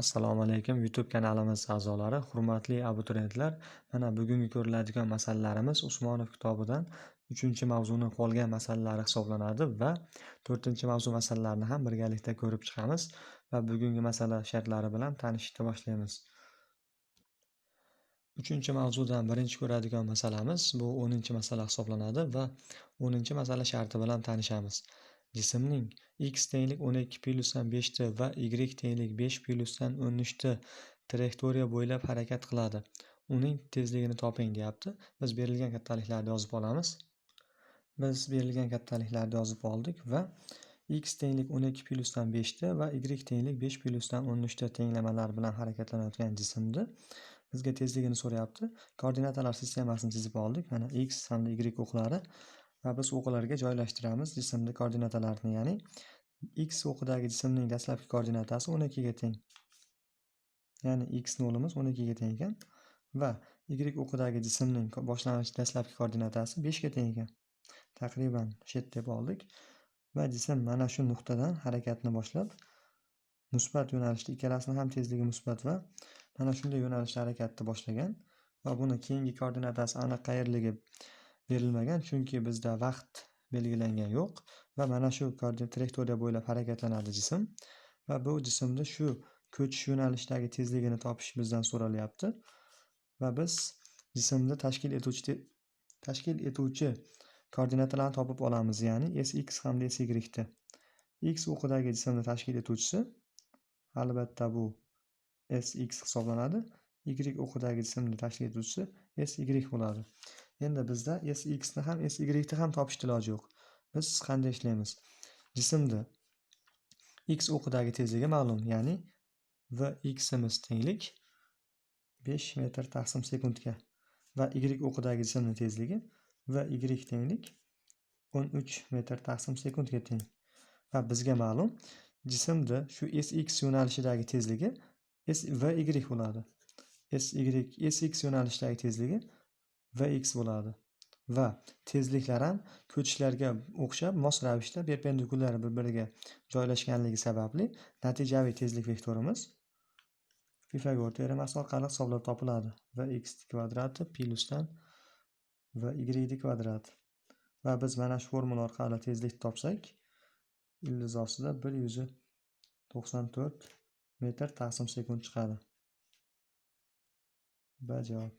Assalomu alaykum YouTube kanalimiz a'zolari, hurmatli abituriyentlar. Mana bugungi ko'riladigan masalalarimiz Usmonov kitobidan 3-mavzuni qolgan masalalari hisoblanadi va 4-mavzu masalalarini ham birgalikda ko'rib chiqamiz va bugungi masala shartlari bilan tanishishni boshlaymiz. 3-mavzudan birinchi ko'radigan masalamiz bu 10-masala hisoblanadi va 10-masala sharti bilan tanishamiz. Jismning x tenglik 12 plyusdan 5 ta va y tenglik 5 plyusdan 13 ta trayektoriya bo'ylab harakat qiladi. Uning tezligini toping deyapti. Biz berilgan kattaliklarni yozib olamiz. Biz berilgan kattaliklarni yozib oldik va x tenglik 12 plyusdan 5 ta va y tenglik 5 plyusdan 13 ta tenglamalar bilan harakatlanayotgan jismni bizga tezligini so'rayapti. Koordinatalar sistemasini chizib oldik. Mana x hamda y o'qlari va biz o'qlarga joylashtiramiz jismni koordinatalarini, ya'ni x o'qidagi jismning dastlabki koordinatasi 12 ga teng. Ya'ni x nolimiz 12 ga teng ekan va y o'qidagi jismning boshlanish dastlabki koordinatasi 5 ga teng ekan. Taqriban shu deb oldik va jism mana shu nuqtadan harakatni boshlab musbat yo'nalishda ikkalasini ham tezligi musbat va mana shunday yo'nalishda harakatni boshlagan va buni keyingi koordinatasi aniq qayerligi berilmagan, chunki bizda vaqt belgilangan yo'q va mana shu trayektoriya bo'ylab harakatlanadi jism va bu jismni shu ko'chish yo'nalishidagi tezligini topish bizdan so'ralyapti va biz jismni tashkil etuvchi tashkil etuvchi koordinatalarni topib olamiz, ya'ni sx hamda sy x o'qidagi jismni tashkil etuvchisi albatta bu sx hisoblanadi. y o'qidagi jismni tashkil etuvchisi sy bo'ladi. Endi bizda sx ni ham sy ni ham topishni iloji yo'q. Biz qanday ishlaymiz? Jismni x o'qidagi tezligi ma'lum, ya'ni vximiz tenglik 5 metr taqsim sekundga va y o'qidagi jismni tezligi vy tenglik 13 metr taqsim sekundga teng. Va bizga ma'lum jismni shu sx yo'nalishidagi tezligi vy bo'ladi. sy sx yo'nalishidagi tezligi vx bo'ladi va tezliklar ham ko'chishlarga o'xshab mos ravishda perpendikulyar bir-biriga joylashganligi sababli natijaviy tezlik vektorimiz Pifagor teoremasi orqali hisoblab topiladi. vx kvadrati plyusdan y kvadrat va biz mana shu formula orqali tezlikni topsak, ildiz ostida 194 metr taqsim sekund chiqadi. B javob.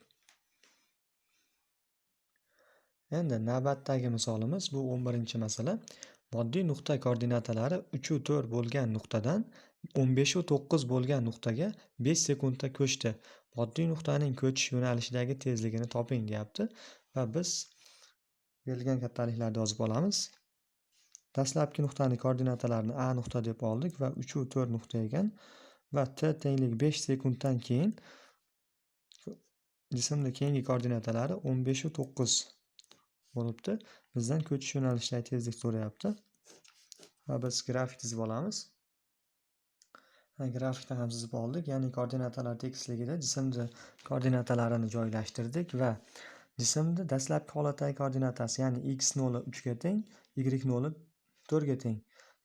Endi navbatdagi misolimiz bu 11-masala. Moddiy nuqta koordinatalari 3 u 4 bo'lgan nuqtadan 15 u 9 bo'lgan nuqtaga 5 sekundda ko'chdi. Moddiy nuqtaning ko'chish yo'nalishidagi tezligini toping deyapti va biz berilgan kattaliklarni yozib olamiz. Dastlabki nuqtaning koordinatalarini A nuqta deb oldik va 3 u 4 nuqta ekan va t tenglik 5 sekunddan keyin jismni keyingi koordinatalari 15 u 9 bo'libdi. Bizdan ko'chish yo'nalishidagi tezlik so'rayapti va biz grafik chizib olamiz. Grafikni ham chizib oldik, ya'ni koordinatalar tekisligida jismni koordinatalarini joylashtirdik va jismni dastlabki holatdagi koordinatasi, ya'ni x noli 3 ga teng, y noli 4 ga teng.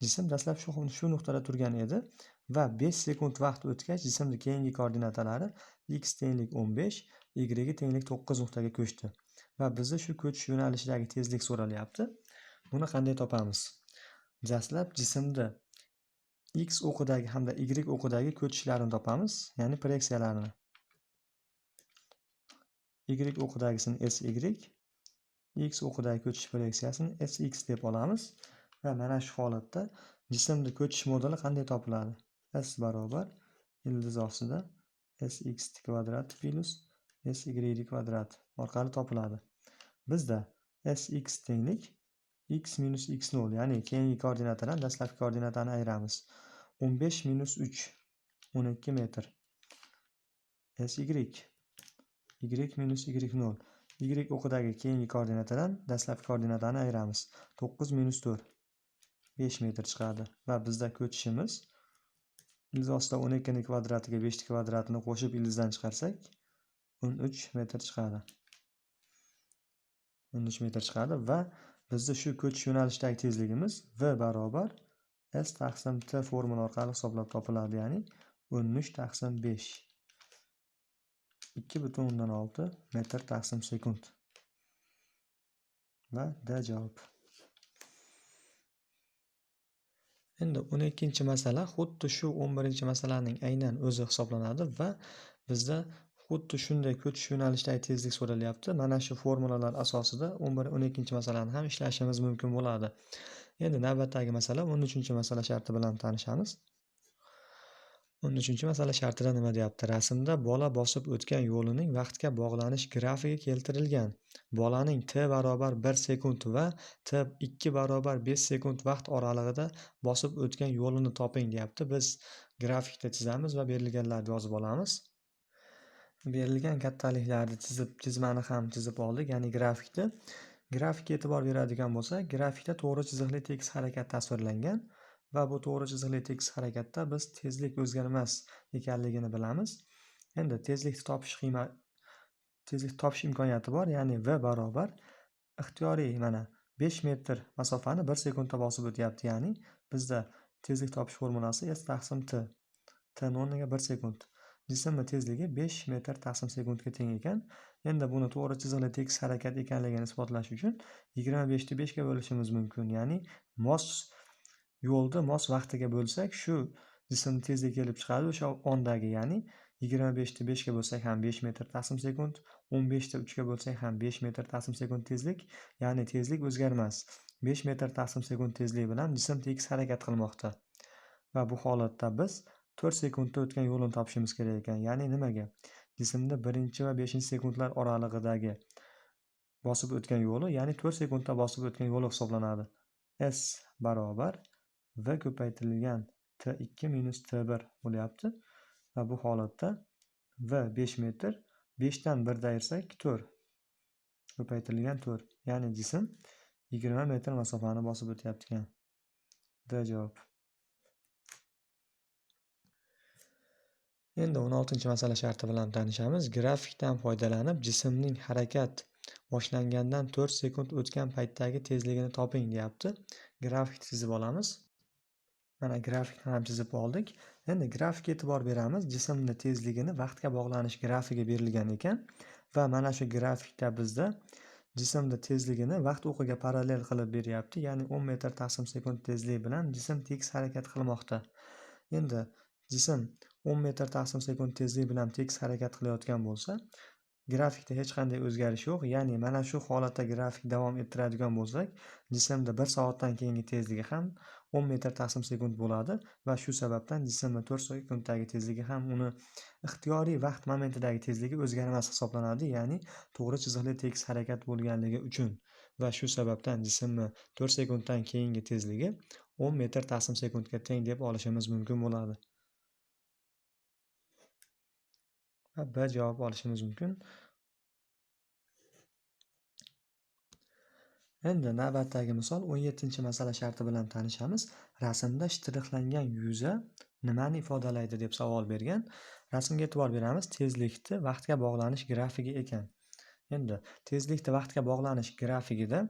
Jism dastlab shu shu nuqtada turgan edi va 5 sekund vaqt o'tgach jismni keyingi koordinatalari x tenglik 15, y tenglik 9 nuqtaga ko'chdi. Va bizni shu ko'chish yo'nalishidagi tezlik so'ralyapti. Buni qanday topamiz? Dastlab jismni x o'qidagi hamda y o'qidagi ko'chishlarini topamiz, ya'ni proyeksiyalarini. y o'qidagisini sy, x o'qidagi ko'chish proyeksiyasini sx deb olamiz va mana shu holatda jismni ko'chish moduli qanday topiladi? s barobar ildiz ostida sx kvadrat plyus sy kvadrat orqali topiladi. Bizda sx tenglik x minus x0 ya'ni keyingi koordinatadan dastlabki koordinatani ayiramiz. 15 minus 3 12 metr. sy y minus y0 y o'qidagi keyingi koordinatadan dastlabki koordinatani ayiramiz. 9 minus 4 5 metr chiqadi va bizda ko'chishimiz ildiz ostida 12 ni kvadratiga 5 ni kvadratini qo'shib ildizdan chiqarsak 13 metr chiqadi. 13 metr chiqadi va bizda shu ko'chish yo'nalishidagi tezligimiz v barobar s taqsim t formula orqali hisoblab topiladi, ya'ni o'n uch taqsim besh ikki butun o'ndan olti metr taqsim sekund va D javob. Endi 12 masala xuddi shu 11 masalaning aynan o'zi hisoblanadi va bizda xuddi shunday ko'chish yo'nalishidagi tezlik so'ralyapti. Mana shu formulalar asosida 11 12 masalani ham ishlashimiz mumkin bo'ladi. Endi navbatdagi masala 13 masala sharti bilan tanishamiz. 13 masala shartida nima deyapti? Rasmda bola bosib o'tgan yo'lining vaqtga bog'lanish grafigi keltirilgan. Bolaning t barobar 1 sekund va t 2 barobar 5 sekund vaqt oralig'ida bosib o'tgan yo'lini toping deyapti. Biz grafikda chizamiz va berilganlarni yozib olamiz. Berilgan kattaliklarni chizib, chizmani ham chizib oldik, ya'ni grafikni Grafikka e'tibor beradigan bo'lsak, grafikda to'g'ri chiziqli tekis harakat tasvirlangan. va bu to'g'ri chiziqli tekis harakatda biz tezlik o'zgarmas ekanligini bilamiz. Endi tezlikni topish qiyma tezlik topish imkoniyati bor, ya'ni v barobar ixtiyoriy mana 5 metr masofani 1 sekundda bosib o'tyapti, ya'ni bizda tezlik topish formulasi s taqsim t. t o'rniga 1 sekund. Jismni tezligi 5 metr taqsim sekundga teng ekan. Endi buni to'g'ri chiziqli tekis harakat ekanligini isbotlash uchun 25 ni 5 ga bo'lishimiz mumkin. Ya'ni mos yo'lni mos vaqtiga bo'lsak shu jism tezligi kelib chiqadi o'sha ondagi ya'ni yigirma beshni beshga bo'lsak ham besh metr taqsim sekund o'n beshni uchga bo'lsak ham besh metr taqsim sekund tezlik ya'ni tezlik o'zgarmas besh metr taqsim sekund tezlik bilan jism tekis harakat qilmoqda va bu holatda biz to'rt sekundda o'tgan yo'lini topishimiz kerak ekan. Ya'ni nimaga? Jismda birinchi va beshinchi sekundlar oralig'idagi bosib o'tgan yo'li ya'ni to'rt sekundda bosib o'tgan yo'li hisoblanadi. S barobar v ko'paytirilgan t ikki minus t bir bo'lyapti. Va bu holatda v besh metr beshdan birda ayirsak to'rt ko'paytirilgan to'rt. Ya'ni jism yigirma metr masofani bosib o'tyapti ekan. D javob. Endi o'n oltinchi masala sharti bilan tanishamiz grafikdan foydalanib jismning harakat boshlangandan 4 sekund o'tgan paytdagi tezligini toping deyapti grafik chizib olamiz Mana grafikni ham chizib oldik. Endi grafikga e'tibor beramiz. Jismni tezligini vaqtga bog'lanish grafigi berilgan ekan va mana shu grafikda bizda jismni tezligini vaqt o'qiga parallel qilib beryapti. Ya'ni 10 metr taqsim sekund tezlik bilan jism tekis harakat qilmoqda. Endi jism 10 metr taqsim sekund tezlik bilan tekis harakat qilayotgan bo'lsa, grafikda hech qanday o'zgarish yo'q. Ya'ni mana shu holatda grafik davom ettiradigan bo'lsak jismda bir soatdan keyingi tezligi ham 10 metr taqsim sekund bo'ladi va shu sababdan jismni 4 sekunddagi tezligi ham uni ixtiyoriy vaqt momentidagi tezligi o'zgarmas hisoblanadi ya'ni to'g'ri chiziqli tekis harakat bo'lganligi uchun. Va shu sababdan jismni 4 sekunddan keyingi tezligi 10 metr taqsim sekundga teng deb olishimiz mumkin bo'ladi. Va B javob olishimiz mumkin. Endi navbatdagi misol 17 masala sharti bilan tanishamiz. Rasmda shtrixlangan yuza nimani ifodalaydi deb savol bergan. Rasmga e'tibor beramiz. Tezlikni vaqtga bog'lanish grafigi ekan. Endi tezlikni vaqtga bog'lanish grafigida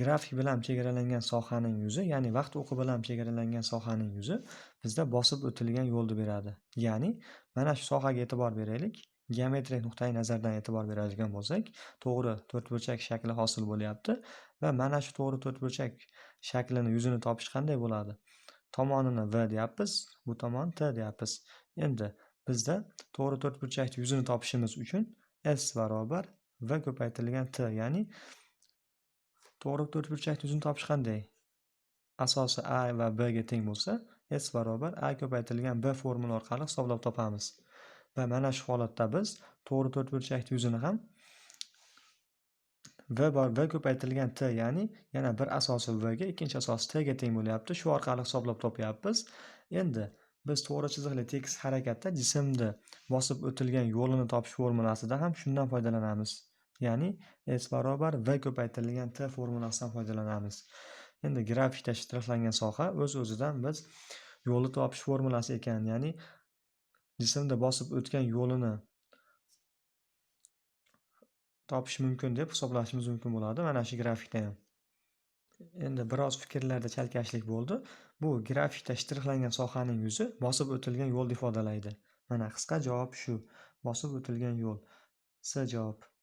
grafik bilan chegaralangan sohaning yuzi, ya'ni vaqt o'qi bilan chegaralangan sohaning yuzi bizda bosib o'tilgan yo'lni beradi. Ya'ni mana shu sohaga e'tibor beraylik. Geometrik nuqtai nazardan e'tibor beradigan bo'lsak, to'g'ri to'rtburchak shakli hosil bo'lyapti va mana shu to'g'ri to'rtburchak shaklini yuzini topish qanday bo'ladi? Tomonini V deyapmiz, bu tomon T deyapmiz. Endi bizda to'g'ri to'rtburchakni yuzini topishimiz uchun S barobar V ko'paytirilgan T, ya'ni To'g'ri to'rtburchakni yuzini topish qanday? Asosi a va b ga teng bo'lsa, s barobar a ko'paytirilgan b formula orqali hisoblab topamiz. Va mana shu holatda biz to'g'ri to'rtburchakni yuzini ham v bor v ko'paytirilgan t ya'ni yana bir asosi v ga, ikkinchi asosi t ga teng bo'lyapti. Shu orqali hisoblab topyapmiz. Endi biz to'g'ri chiziqli tekis harakatda jismni bosib o'tilgan yo'lini topish formulasida ham shundan foydalanamiz. Ya'ni s barobar v ko'paytirilgan t formulasidan foydalanamiz. Endi grafikda shtrixlangan soha o'z-o'zidan biz yo'lni topish formulasi ekan, ya'ni jismda bosib o'tgan yo'lini topish mumkin deb hisoblashimiz mumkin bo'ladi mana shu grafikda ham. Endi biroz fikrlarda chalkashlik bo'ldi. bu grafikda shtrixlangan sohaning yuzi bosib o'tilgan yo'lni ifodalaydi. Mana qisqa javob shu. Bosib o'tilgan yo'l. S javob.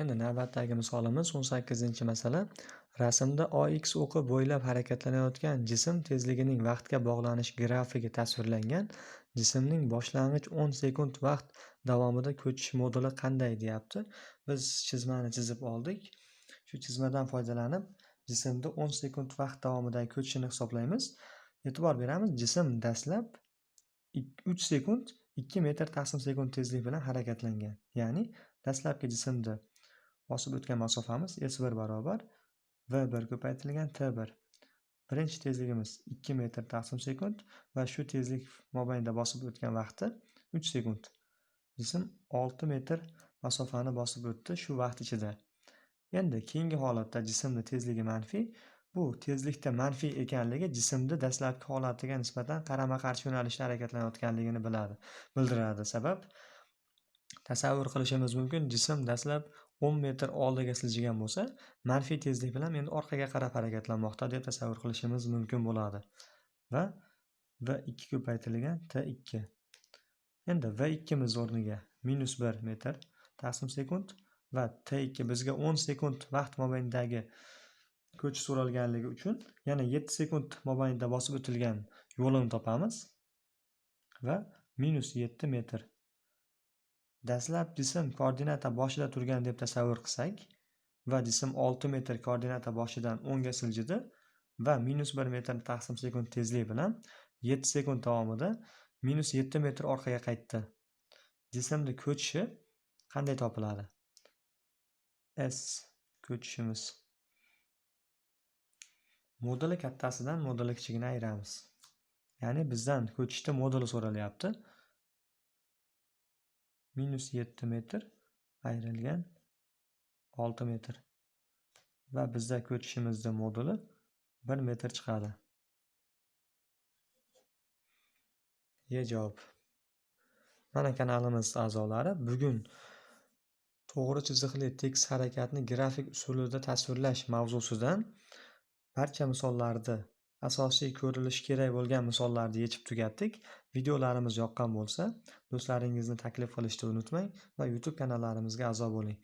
Endi navbatdagi misolimiz 18-masala. Rasmda OX o'qi bo'ylab harakatlanayotgan jism tezligining vaqtga bog'lanish grafigi tasvirlangan. Jismning boshlang'ich 10 sekund vaqt davomida ko'chish moduli qanday deyapti. Biz chizmani chizib oldik. Shu chizmadan foydalanib jismda 10 sekund vaqt davomidagi ko'chishini hisoblaymiz. E'tibor beramiz, jism dastlab 3 sekund 2 metr taqsim sekund tezlik bilan harakatlangan. Ya'ni dastlabki jismda bosib o'tgan masofamiz s1 barobar v1 ko'paytirilgan t1. Birinchi tezligimiz 2 metr taqsim sekund va shu tezlik mobaynida bosib o'tgan vaqti 3 sekund. Jism 6 metr masofani bosib o'tdi shu vaqt ichida. Endi keyingi holatda jismni tezligi manfiy. Bu tezlikda manfiy ekanligi jismni dastlabki holatiga nisbatan qarama-qarshi yo'nalishda harakatlanayotganligini biladi, bildiradi. Sabab tasavvur qilishimiz mumkin, jism dastlab 10 metr oldiga siljigan bo'lsa, manfiy tezlik bilan endi orqaga qarab harakatlanmoqda deb tasavvur qilishimiz mumkin bo'ladi. Va v2 ko'paytirilgan t2. Endi v2 o'rniga o'rniga -1 metr taqsim sekund va t2 bizga 10 sekund vaqt mobaynidagi ko'chish so'ralganligi uchun yana 7 sekund mobaynida bosib o'tilgan yo'lini topamiz va -7 metr Dastlab jism koordinata boshida turgan deb tasavvur qilsak va jism 6 metr koordinata boshidan o'ngga siljidi va -1 metr taqsim sekund tezlik bilan 7 sekund davomida -7 metr orqaga qaytdi. Jismni ko'chishi qanday topiladi? S ko'chishimiz. Moduli kattasidan moduli kichigini ayiramiz. Ya'ni bizdan ko'chishni moduli so'ralyapti. Minus 7 metr ayrilgan 6 metr va bizda ko'chishimizni moduli 1 metr chiqadi. E javob. Mana kanalimiz a'zolari bugun to'g'ri chiziqli tekis harakatni grafik usulida tasvirlash mavzusidan barcha misollarni asosiy ko'rilishi kerak bo'lgan misollarni yechib tugatdik. Videolarimiz yoqqan bo'lsa, do'stlaringizni taklif qilishni unutmang va YouTube kanallarimizga a'zo bo'ling.